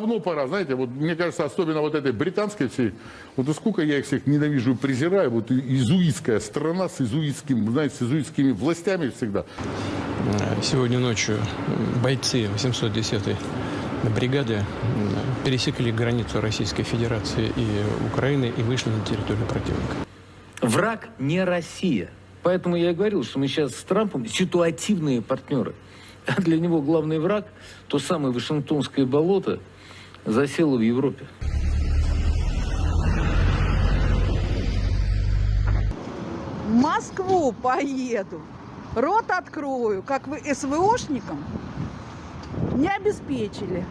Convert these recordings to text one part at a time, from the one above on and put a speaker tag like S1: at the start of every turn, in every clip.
S1: давно пора, знаете, вот мне кажется, особенно вот этой британской всей, вот и сколько я их всех ненавижу и презираю, вот изуитская страна с изуитским, знаете, с изуитскими властями всегда.
S2: Сегодня ночью бойцы 810-й бригады пересекли границу Российской Федерации и Украины и вышли на территорию противника.
S3: Враг не Россия. Поэтому я и говорил, что мы сейчас с Трампом ситуативные партнеры. А для него главный враг, то самое Вашингтонское болото, засело в Европе.
S4: В Москву поеду. Рот открою, как вы СВОшникам не обеспечили.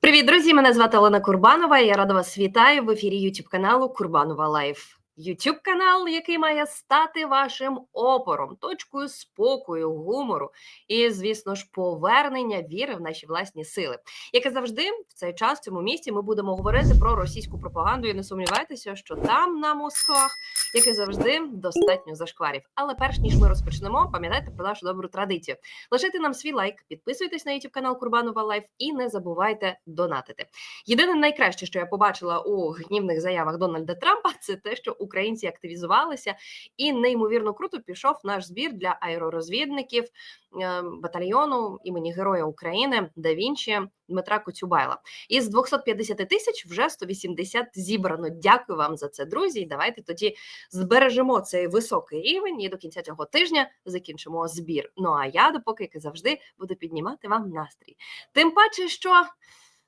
S5: Привіт, друзі! Мене звати Олена Курбанова. Я рада вас вітаю в ефірі YouTube каналу Курбанова Лайф. YouTube канал, який має стати вашим опором, точкою спокою, гумору і, звісно ж, повернення віри в наші власні сили. Як і завжди, в цей час в цьому місті ми будемо говорити про російську пропаганду. І не сумнівайтеся, що там на Москвах, як і завжди, достатньо зашкварів. Але перш ніж ми розпочнемо, пам'ятайте про нашу добру традицію. Лишайте нам свій лайк, підписуйтесь на YouTube канал Курбанова Лайф і не забувайте донатити. Єдине найкраще, що я побачила у гнівних заявах Дональда Трампа, це те, що українці активізувалися, і неймовірно круто пішов наш збір для аеророзвідників е, батальйону імені Героя України Да Вінчі Дмитра Коцюбайла. Із 250 тисяч вже 180 зібрано. Дякую вам за це, друзі. І давайте тоді збережемо цей високий рівень і до кінця цього тижня закінчимо збір. Ну а я, допоки як завжди, буду піднімати вам настрій. Тим паче, що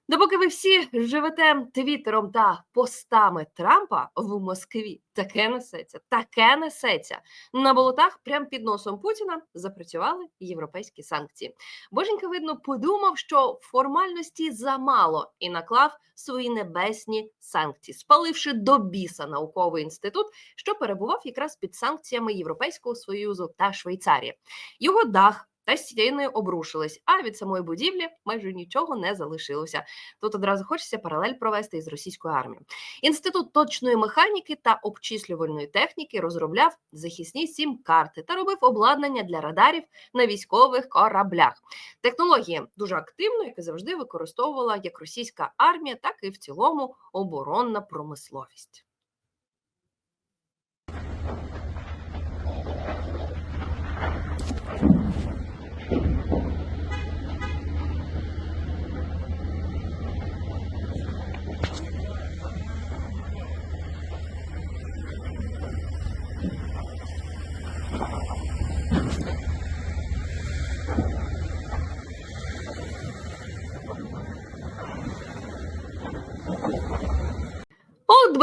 S5: допоки ви всі живете твіттером та постами Трампа в Москві, таке несеться, таке несеться. На болотах, прямо під носом Путіна, запрацювали європейські санкції. Боженька, видно, подумав, що формальності замало і наклав свої небесні санкції, спаливши до біса науковий інститут, що перебував якраз під санкціями Європейського союзу та Швейцарії. Його дах. Та стіни обрушились, а від самої будівлі майже нічого не залишилося. Тут одразу хочеться паралель провести із російською армією. Інститут точної механіки та обчислювальної техніки розробляв захисні сім карти та робив обладнання для радарів на військових кораблях. Технології дуже активно, як і завжди, використовувала як російська армія, так і в цілому оборонна промисловість.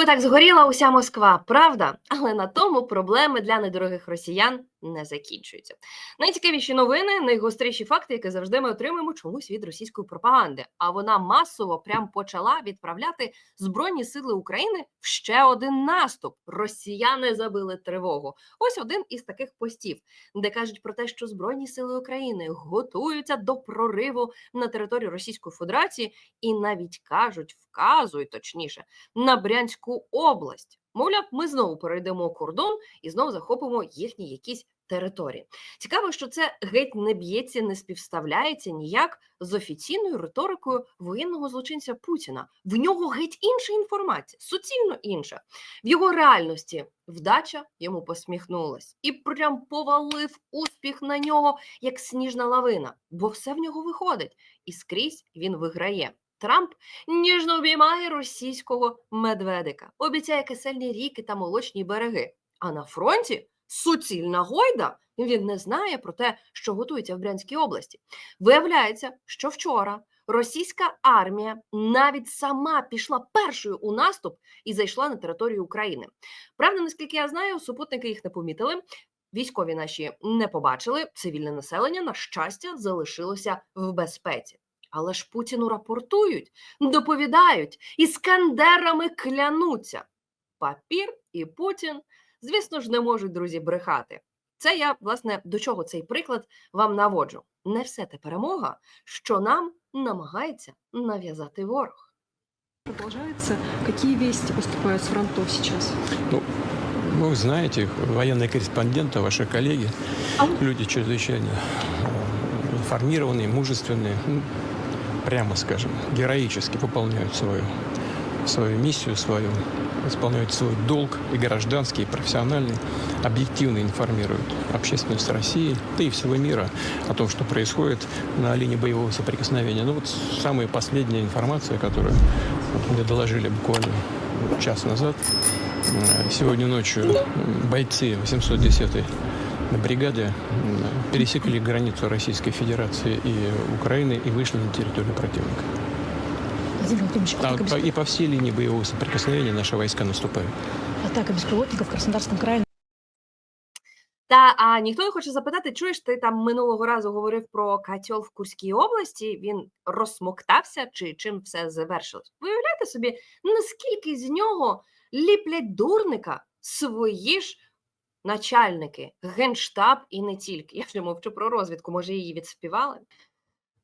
S5: Так згоріла уся Москва, правда? Але на тому проблеми для недорогих росіян не закінчуються. Найцікавіші новини, найгостріші факти, які завжди ми отримуємо чомусь від російської пропаганди. А вона масово прям почала відправляти збройні сили України в ще один наступ. Росіяни забили тривогу. Ось один із таких постів, де кажуть про те, що збройні сили України готуються до прориву на територію Російської Федерації, і навіть кажуть, вказують точніше на Брянську область. Мовляв, ми знову перейдемо кордон і знову захопимо їхні якісь території. Цікаво, що це геть не б'ється, не співставляється ніяк з офіційною риторикою воєнного злочинця Путіна. В нього геть інша інформація, суцільно інша. В його реальності вдача йому посміхнулась і прям повалив успіх на нього, як сніжна лавина, бо все в нього виходить, і скрізь він виграє. Трамп ніжно обіймає російського медведика, обіцяє кисельні ріки та молочні береги. А на фронті суцільна гойда. Він не знає про те, що готується в Брянській області. Виявляється, що вчора російська армія навіть сама пішла першою у наступ і зайшла на територію України. Правда, наскільки я знаю, супутники їх не помітили. Військові наші не побачили. Цивільне населення, на щастя, залишилося в безпеці. Але ж Путіну рапортують, доповідають, іскандерами клянуться. Папір і Путін, звісно ж, не можуть друзі брехати. Це я, власне, до чого цей приклад вам наводжу. Не все те перемога, що нам намагається нав'язати ворог.
S6: Продолжается. Какие вести поступают с фронтов сейчас?
S2: Ну, вы знаете, их, военные корреспонденты, ваши коллеги,
S6: А?
S2: люди чрезвычайно э, информированные, мужественные, ну, прямо скажем, героически выполняют свою, свою миссию, свою, исполняют свой долг и гражданский, и профессиональный, объективно информируют общественность России, да и всего мира о том, что происходит на линии боевого соприкосновения. Ну вот самая последняя информация, которую мне доложили буквально час назад. Э, Сегодня ночью бойцы 810-й бригады м, пересекли границу Российской Федерации и Украины и вышли на территорию противника.
S7: Владимир Владимирович,
S2: А
S7: атака,
S2: по-
S7: без...
S2: и по всей линии боевого соприкосновения наши войска наступают.
S7: атака беспилотников в Краснодарском крае
S5: Та а ніхто не хоче запитати, чуєш, ти там минулого разу говорив про котел в Курській області, він розсмоктався, чи чим все завершилось? Виявляєте собі, наскільки з нього ліплять дурника свої ж начальники, генштаб і не тільки. Я вже мовчу про розвідку, може її відспівали.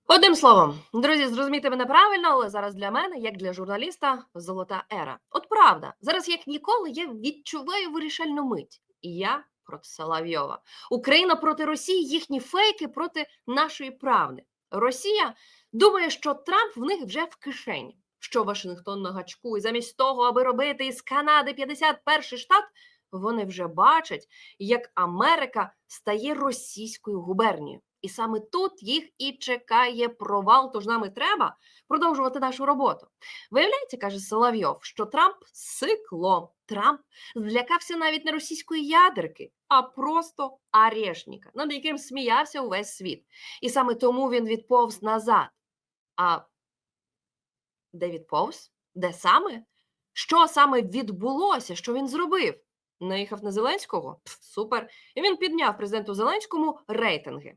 S5: Одним словом, друзі, зрозумійте мене правильно, але зараз для мене, як для журналіста, золота ера. От правда, зараз як ніколи я відчуваю вирішальну мить. І я проти Соловйова. Україна проти Росії, їхні фейки проти нашої правди. Росія думає, що Трамп в них вже в кишені, що Вашингтон на гачку, і замість того, аби робити із Канади 51-й штат, вони вже бачать, як Америка стає російською губернією. І саме тут їх і чекає провал, тож нам і треба продовжувати нашу роботу. Виявляється, каже Соловйов, що Трамп сикло. Трамп злякався навіть не російської ядерки, а просто арешника, над яким сміявся увесь світ. І саме тому він відповз назад. А де відповз? Де саме? Що саме відбулося? Що він зробив? Наїхав на Зеленського? Пф, супер. І він підняв президенту Зеленському рейтинги.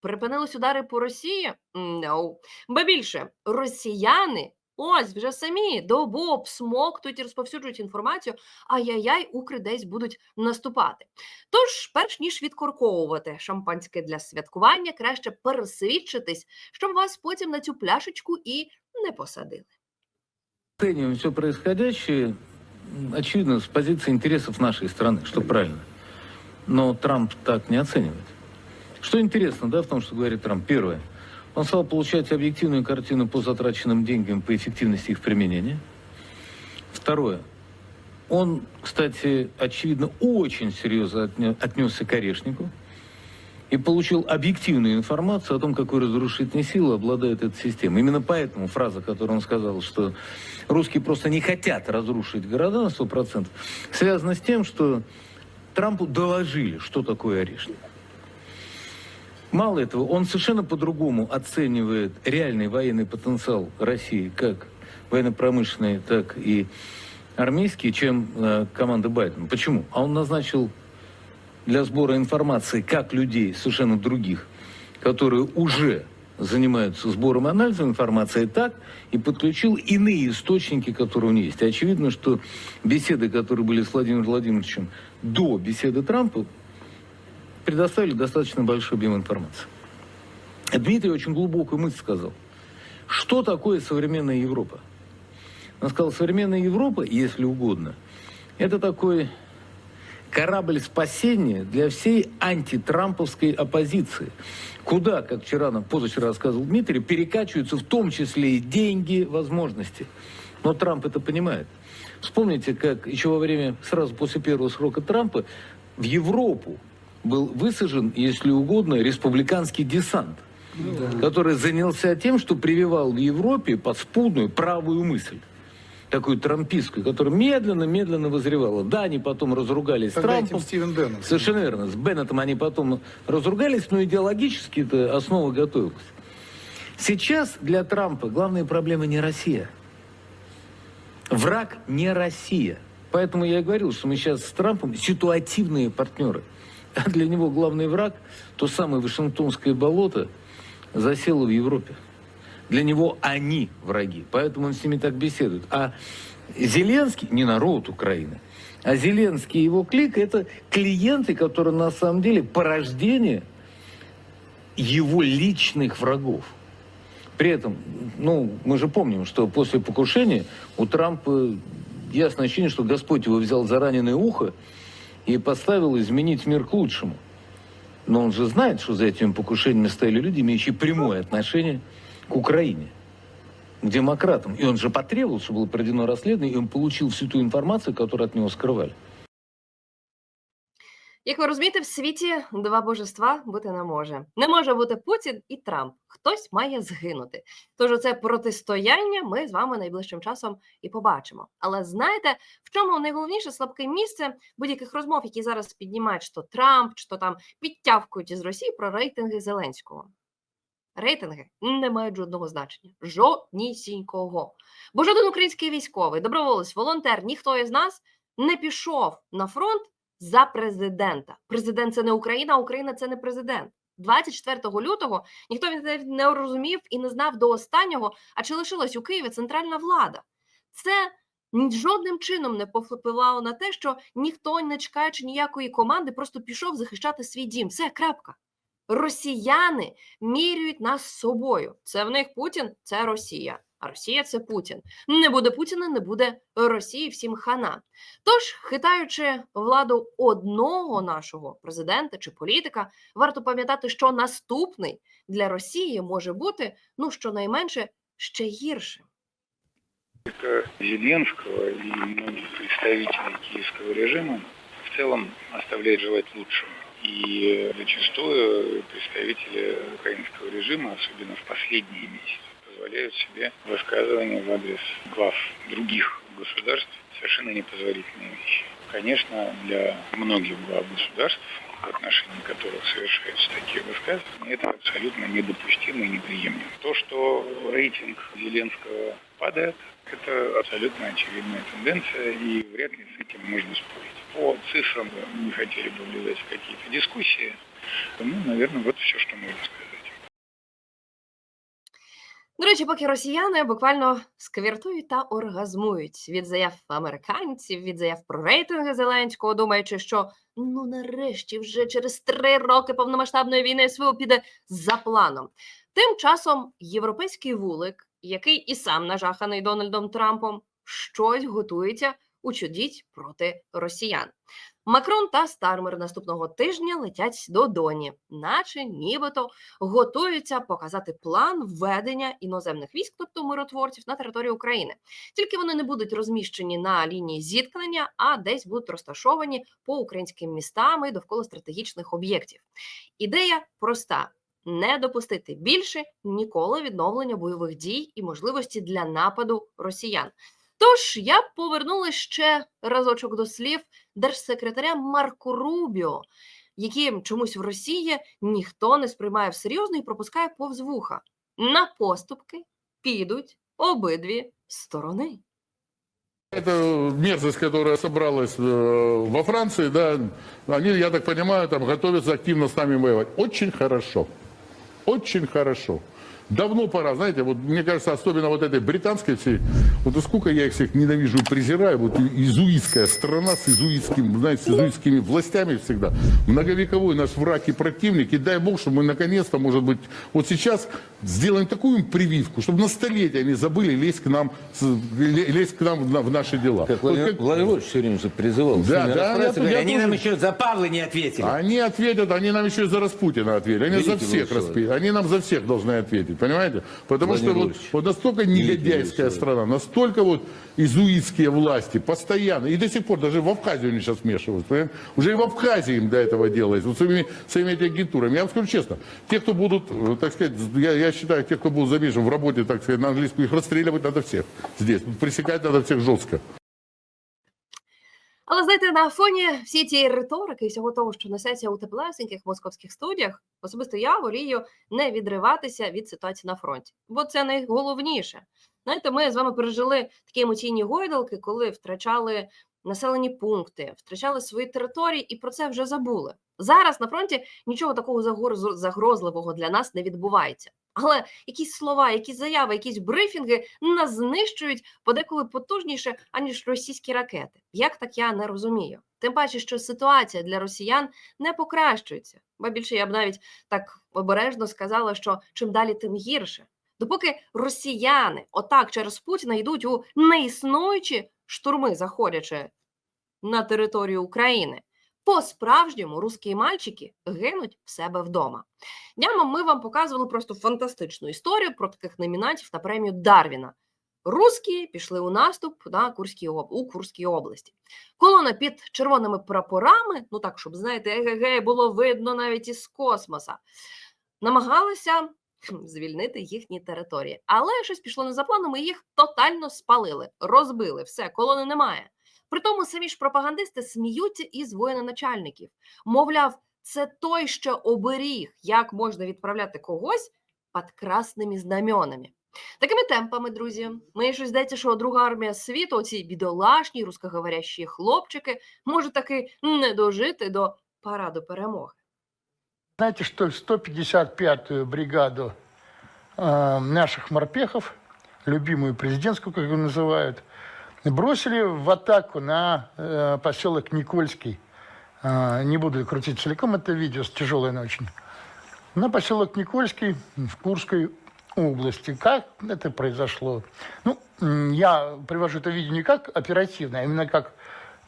S5: Припинились удари по Росії? No. Ба більше, росіяни ось вже самі добу обсмоктують і розповсюджують інформацію, ай-яй-яй, укри десь будуть наступати. Тож, перш ніж відкорковувати шампанське для святкування, краще пересвідчитись, щоб вас потім на цю пляшечку і не посадили.
S3: Все происходящее, очевидно, с позиции интересов нашей страны, что правильно. Но Трамп так не оценивает. Что интересно, да, в том, что говорит Трамп? Первое. Он стал получать объективную картину по затраченным деньгам, по эффективности их применения. Второе. Он, кстати, очевидно, очень серьезно отне- отнесся к Орешнику и получил объективную информацию о том, какой разрушительной силой обладает эта система. Именно поэтому фраза, которую он сказал, что русские просто не хотят разрушить города на 100%, связана с тем, что Трампу доложили, что такое Орешник. Мало этого, он совершенно по-другому оценивает реальный военный потенциал России, как военно-промышленный, так и армейский, чем э, команда Байдена. Почему? А он назначил для сбора информации как людей совершенно других, которые уже занимаются сбором и анализом информации, так и подключил иные источники, которые у него есть. И очевидно, что беседы, которые были с Владимиром Владимировичем до беседы Трампа, предоставили достаточно большой объем информации. Дмитрий очень глубокую мысль сказал. Что такое современная Европа? Он сказал, современная Европа, если угодно, это такой корабль спасения для всей антитрамповской оппозиции. Куда, как вчера, нам позавчера рассказывал Дмитрий, перекачиваются в том числе и деньги, возможности. Но Трамп это понимает. Вспомните, как еще во время, сразу после первого срока Трампа, в Европу был высажен, если угодно, республиканский десант, который занялся тем, что прививал в Европе подспудную правую мысль такую трампистскую, которая медленно-медленно вызревала. Да, они потом разругались с Трампом.
S8: Стивен Беннет.
S3: Совершенно верно. С Беннетом они потом разругались, но идеологически это основа готовилась. Сейчас для Трампа главная проблема не Россия. Враг не Россия. Поэтому я и говорил, что мы сейчас с Трампом ситуативные партнеры. А для него главный враг, то самое Вашингтонское болото, засело в Европе. Для него они враги, поэтому он с ними так беседует. А Зеленский, не народ Украины, а Зеленский и его клик – это клиенты, которые на самом деле порождение его личных врагов. При этом, ну, мы же помним, что после покушения у Трампа ясное ощущение, что Господь его взял за раненое ухо и поставил изменить мир к лучшему. Но он же знает, что за этими покушениями стояли люди, имеющие прямое отношение к Украине, к демократам. И он же потребовал, чтобы было проведено расследование, и он получил всю ту информацию, которую от него скрывали.
S5: Як ви розумієте, в світі два божества бути не може. Не може бути Путін і Трамп. Хтось має згинути. Тож оце протистояння ми з вами найближчим часом і побачимо. Але знаєте, в чому найголовніше слабке місце будь-яких розмов, які зараз піднімають, що Трамп, що там підтявкують із Росії про рейтинги Зеленського. Рейтинги не мають жодного значення. Жоднісінького. Бо жоден український військовий, доброволець, волонтер, ніхто із нас не пішов на фронт за президента. Президент це не Україна, а Україна це не президент. 24 лютого ніхто не, розумів і не знав до останнього, а чи лишилась у Києві центральна влада. Це жодним чином не повпливало на те, що ніхто, не чекаючи ніякої команди, просто пішов захищати свій дім. Все, крапка. Росіяни міряють нас собою. Це в них Путін, це Росія. А Росія це Путін. Не буде Путіна, не буде Росії, всім хана. Тож, хитаючи владу одного нашого президента чи політика, варто пам'ятати, що наступний для Росії може бути ну щонайменше ще гіршим.
S8: Зеленского и многих представителей киевского режима в целом оставляет желать лучшего. И зачастую представители украинского режима, особенно в последние месяцы, позволяют себе высказывания в адрес глав других государств совершенно непозволительные вещи. Конечно, для многих глав государств, в отношении которых совершаются такие высказывания, это абсолютно недопустимо и неприемлемо. То, что рейтинг Зеленского падает, это абсолютно очевидная тенденция, и вряд ли с этим можно спорить. По цифрам не хотели бы влезать в какие-то дискуссии. Ну, наверное, вот все, что можно сказать.
S5: До речі, поки росіяни буквально сквіртують та оргазмують від заяв американців, від заяв про рейтинги Зеленського, думаючи, що ну нарешті вже через три роки повномасштабної війни СВО піде за планом. Тим часом європейський вулик, який і сам нажаханий Дональдом Трампом, щось готується учудіть проти росіян. Макрон та Стармер наступного тижня летять до Доні, наче нібито готуються показати план введення іноземних військ, тобто миротворців, на територію України. Тільки вони не будуть розміщені на лінії зіткнення, а десь будуть розташовані по українським містам і довкола стратегічних об'єктів. Ідея проста. Не допустити більше ніколи відновлення бойових дій і можливості для нападу росіян. Тож я повернула ще разочок до слів держсекретаря Марко Рубіо, які чомусь в Росії ніхто не сприймає всерйозно і пропускає повз вуха. На поступки підуть обидві сторони.
S1: Эта мерзость, которая собралась э, во Франции, да, они, я так понимаю, там готовятся активно с нами воевать. Очень хорошо. Очень хорошо. Давно пора, знаете, вот мне кажется, особенно вот этой британской всей, вот сколько я их всех ненавижу и презираю, вот изуитская страна с изуитским, знаете, с изуитскими властями всегда, многовековой наш враг и противник, и дай бог, что мы наконец-то, может быть, вот сейчас сделаем такую им прививку, чтобы на столетия они забыли лезть к нам, лезть к нам в, на- в наши дела.
S9: Как
S1: Вот
S9: Владимир
S1: как-
S9: все время же призывал.
S1: Да, да, я-
S9: говорит,
S1: я
S9: они
S1: тоже-
S9: нам еще за Павла не ответили.
S1: Они ответят, они нам еще и за Распутина ответили. Они
S9: Великий
S1: за всех распи... Они нам за всех должны ответить, понимаете? Потому
S9: Владимир
S1: что вот,
S9: Владимирович,
S1: вот настолько
S9: великий
S1: негодяйская
S9: был
S1: страна, настолько вот изуитские власти, постоянно. И до сих пор даже в Абхазию они сейчас вмешиваются. понимаете? Уже и в Абхазии им до этого делается. Вот своими, своими этими агентурами. Я вам скажу честно, те, кто будут, э, так сказать, я, я считаю, те, кто будут замешан в работе, так сказать, на английском, их расстреливать надо всех здесь. Пресекать надо всех жестко.
S5: Але знаєте, на фоні всієї цієї риторики і всього того, що несеться у теплесеньких московських студіях, особисто я волію не відриватися від ситуації на фронті, бо це найголовніше. Знаєте, ми з вами пережили такі емоційні гойдалки, коли втрачали населені пункти, втрачали свої території, і про це вже забули. Зараз на фронті нічого такого загроз- загрозливого для нас не відбувається. Але якісь слова, якісь заяви, якісь брифінги нас знищують подеколи потужніше, аніж російські ракети. Як так я не розумію? Тим паче, що ситуація для росіян не покращується. Ба більше я б навіть так обережно сказала, що чим далі, тим гірше. Допоки росіяни отак через Путіна йдуть у неіснуючі штурми, заходячи на територію України, по-справжньому русські мальчики гинуть в себе вдома. Днями ми вам показували просто фантастичну історію про таких номінантів на премію Дарвіна. Русські пішли у наступ на Курській у Курській області. Колона під червоними прапорами, ну так, щоб знаєте, еге було видно навіть із космоса, намагалися звільнити їхні території. Але щось пішло не за планом, і їх тотально спалили, розбили. Все, колони немає. Притому самі ж пропагандисти сміються із воєноначальників. Мовляв, це той, що оберіг, як можна відправляти когось під красними знаменами. Такими темпами, друзі, мені щось здається, що друга армія світу, оці бідолашні рускоговорящі хлопчики, може таки не дожити до параду перемоги.
S10: Знаете, что 155-ю бригаду э, наших морпехов, любимую президентскую, как ее называют, бросили в атаку на э, поселок Никольский. Э, не буду крутить целиком это видео, тяжелое оно очень. На поселок Никольский в Курской области. Как это произошло? Ну, я привожу это видео не как оперативное, а именно как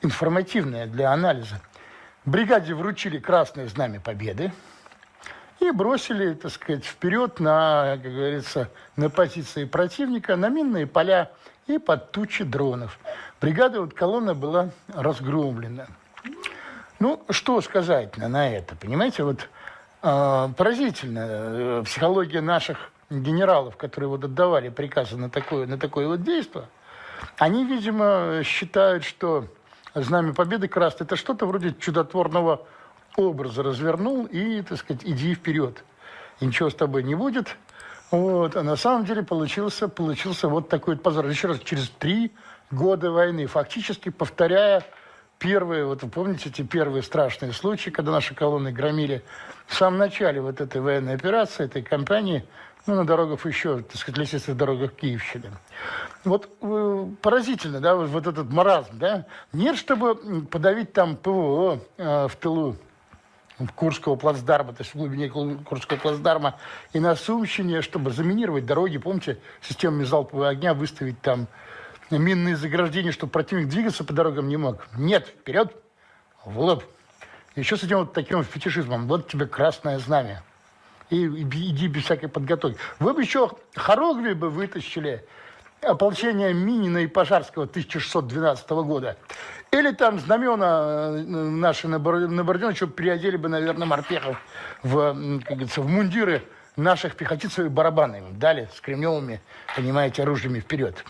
S10: информативное для анализа. Бригаде вручили Красное Знамя Победы и бросили, так сказать, вперед на, как говорится, на позиции противника, на минные поля и под тучи дронов. Бригада, вот колонна была разгромлена. Ну, что сказать на, на это, понимаете, вот э, поразительно э, психология наших генералов, которые вот отдавали приказы на такое, на такое вот действие, они, видимо, считают, что Знамя Победы красное – это что-то вроде чудотворного образа развернул и, так сказать, иди вперед. И ничего с тобой не будет. Вот. А на самом деле получился, получился вот такой вот позор. Еще раз, через три года войны, фактически повторяя первые, вот вы помните эти первые страшные случаи, когда наши колонны громили в самом начале вот этой военной операции, этой кампании, ну, на дорогах еще, так сказать, лесистых дорогах Киевщины. Вот э, поразительно, да, вот, вот этот маразм, да. Нет, чтобы подавить там ПВО э, в тылу Курского плацдарма, то есть в глубине Ку- Курского плацдарма, и на Сумщине, чтобы заминировать дороги, помните, системами залпового огня выставить там минные заграждения, чтобы противник двигаться по дорогам не мог. Нет, вперед, в лоб. Еще с этим вот таким фетишизмом. Вот тебе красное знамя. И, и иди без всякой подготовки. Вы бы еще Хорогви бы вытащили ополчение Минина и Пожарского 1612 года. Или там знамена э, наши на, Бор- на Бородино, еще переодели бы, наверное, морпехов в, как говорится, в мундиры наших пехотинцев и барабаны им дали с кремневыми, понимаете, оружиями вперед.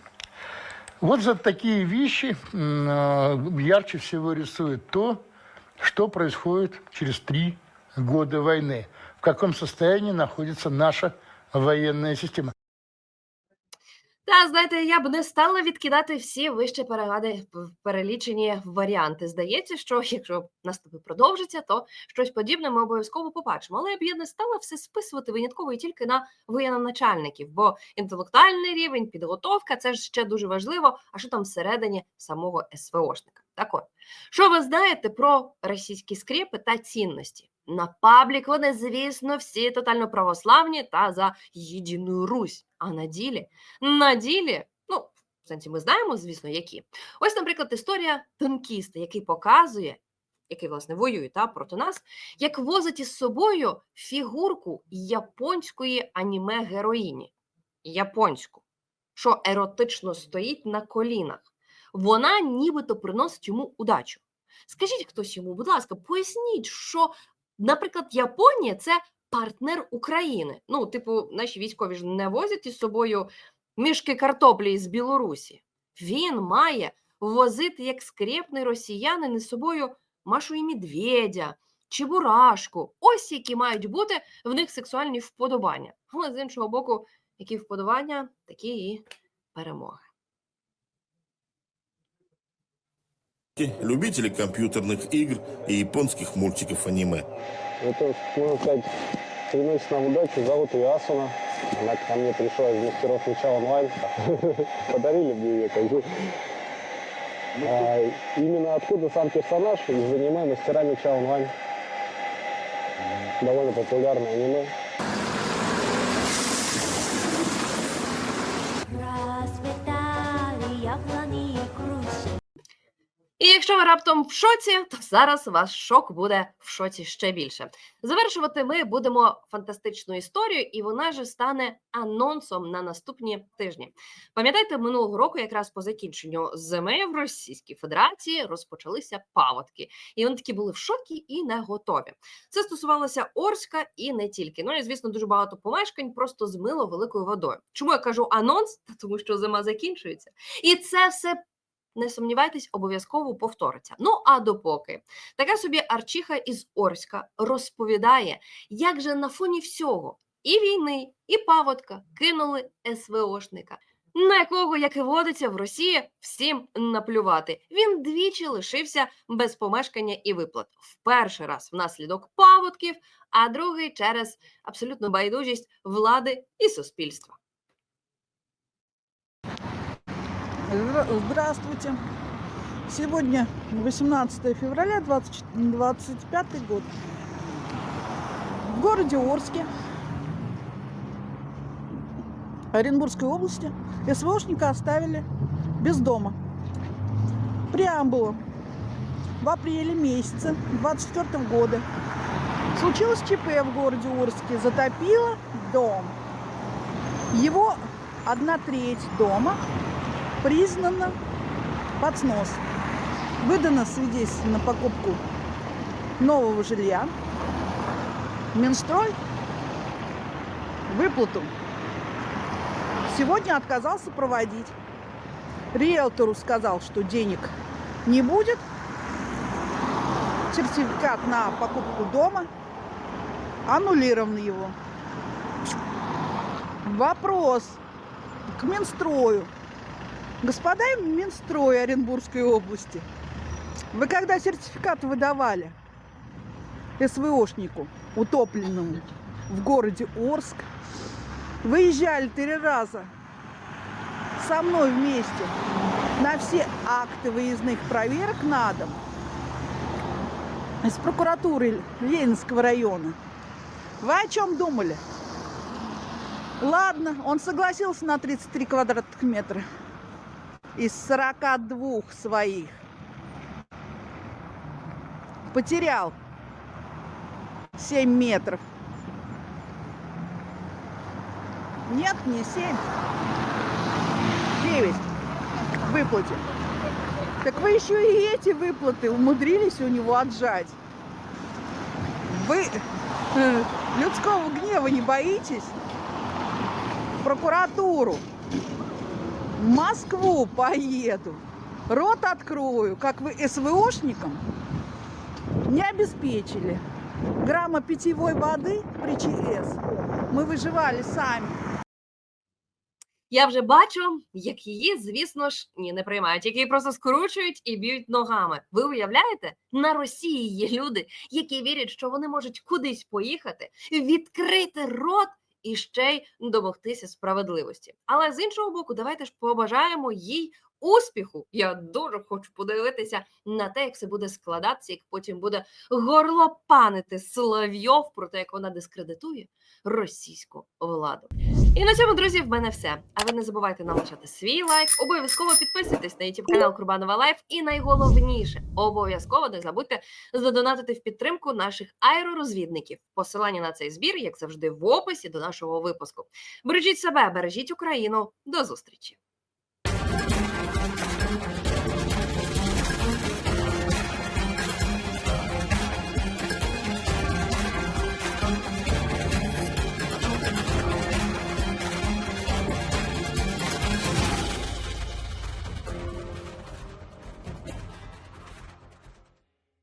S10: Вот за такие вещи э, ярче всего рисует то, что происходит через три года войны. В каком состоянии находится наша военная система.
S5: Та знаєте, я б не стала відкидати всі вище перегади перелічені варіанти. Здається, що якщо наступи продовжиться, то щось подібне ми обов'язково побачимо. Але я б я не стала все списувати винятково і тільки на воєнноначальників, бо інтелектуальний рівень, підготовка це ж ще дуже важливо. А що там всередині самого СВОшника? Так от, що ви знаєте про російські скріпи та цінності? На паблік вони, звісно, всі тотально православні та за єдину Русь. А на ділі на ділі, ну, в сенсі, ми знаємо, звісно, які. Ось, наприклад, історія танкіста, який показує, який, власне, воює та, проти нас, як возить із собою фігурку японської аніме-героїні. Японську, що еротично стоїть на колінах. Вона нібито приносить йому удачу. Скажіть хтось йому, будь ласка, поясніть, що, наприклад, Японія це партнер України. Ну, типу, наші військові ж не возять із собою мішки картоплі з Білорусі. Він має возити як скрепний росіянин із собою Машу і Медведя, Чебурашку. Ось які мають бути в них сексуальні вподобання. Але з іншого боку, які вподобання, такі і перемоги.
S11: Любители компьютерных игр и японских мультиков аниме.
S12: Это, можно сказать, приносит нам удачу. Зовут ее Асуна. Она ко мне пришла из мастеров меча онлайн. Подарили мне ее, как бы. А, именно откуда сам персонаж из аниме мастера меча онлайн. Довольно популярное аниме.
S5: Якщо ви раптом в шоці, то зараз ваш шок буде в шоці ще більше. Завершувати ми будемо фантастичну історію, і вона же стане анонсом на наступні тижні. Пам'ятаєте, минулого року, якраз по закінченню зими в Російській Федерації розпочалися паводки, і вони такі були в шокі і не готові. Це стосувалося Орська і не тільки. Ну і звісно, дуже багато помешкань просто змило великою водою. Чому я кажу анонс? Та тому що зима закінчується, і це все. Не сумнівайтесь, обов'язково повториться. Ну а допоки така собі Арчіха із Орська розповідає, як же на фоні всього і війни, і паводка кинули СВОшника, на якого, як і водиться в Росії, всім наплювати. Він двічі лишився без помешкання і виплат. В перший раз внаслідок паводків, а другий через абсолютну байдужість влади і суспільства.
S4: Здравствуйте. Сегодня 18 февраля 2025 год. В городе Орске, Оренбургской области, СВОшника оставили без дома. Преамбула. В апреле месяце 24 года случилось ЧП в городе Орске. Затопило дом. Его одна треть дома признана под снос. Выдано свидетельство на покупку нового жилья. Минстрой выплату сегодня отказался проводить. Риэлтору сказал, что денег не будет. Сертификат на покупку дома аннулирован его. Вопрос к Минстрою. Господа Минстрой Оренбургской области, вы когда сертификат выдавали СВОшнику, утопленному в городе Орск, выезжали три раза со мной вместе на все акты выездных проверок на дом из прокуратуры Ленинского района. Вы о чем думали? Ладно, он согласился на 33 квадратных метра из 42 своих. Потерял 7 метров. Нет, не 7. 9 выплате. Так вы еще и эти выплаты умудрились у него отжать. Вы э, людского гнева не боитесь? Прокуратуру. В Москву поеду. Рот открою, как вы СВОшникам не обеспечили. Грамма питьевой воды при ЧС. Мы выживали сами.
S5: Я вже бачу, як її, звісно ж, ні, не приймають, які її просто скручують і б'ють ногами. Ви уявляєте, на Росії є люди, які вірять, що вони можуть кудись поїхати, відкрити рот і ще й домогтися справедливості. Але з іншого боку, давайте ж побажаємо їй успіху. Я дуже хочу подивитися на те, як все буде складатися, як потім буде горлопанити Соловйов про те, як вона дискредитує російську владу. І на цьому, друзі, в мене все. А ви не забувайте нам лишати свій лайк. Обов'язково підписуйтесь на YouTube канал Курбанова Лайф. І найголовніше, обов'язково не забудьте задонатити в підтримку наших аеророзвідників. Посилання на цей збір, як завжди, в описі до нашого випуску. Бережіть себе, бережіть Україну. До зустрічі!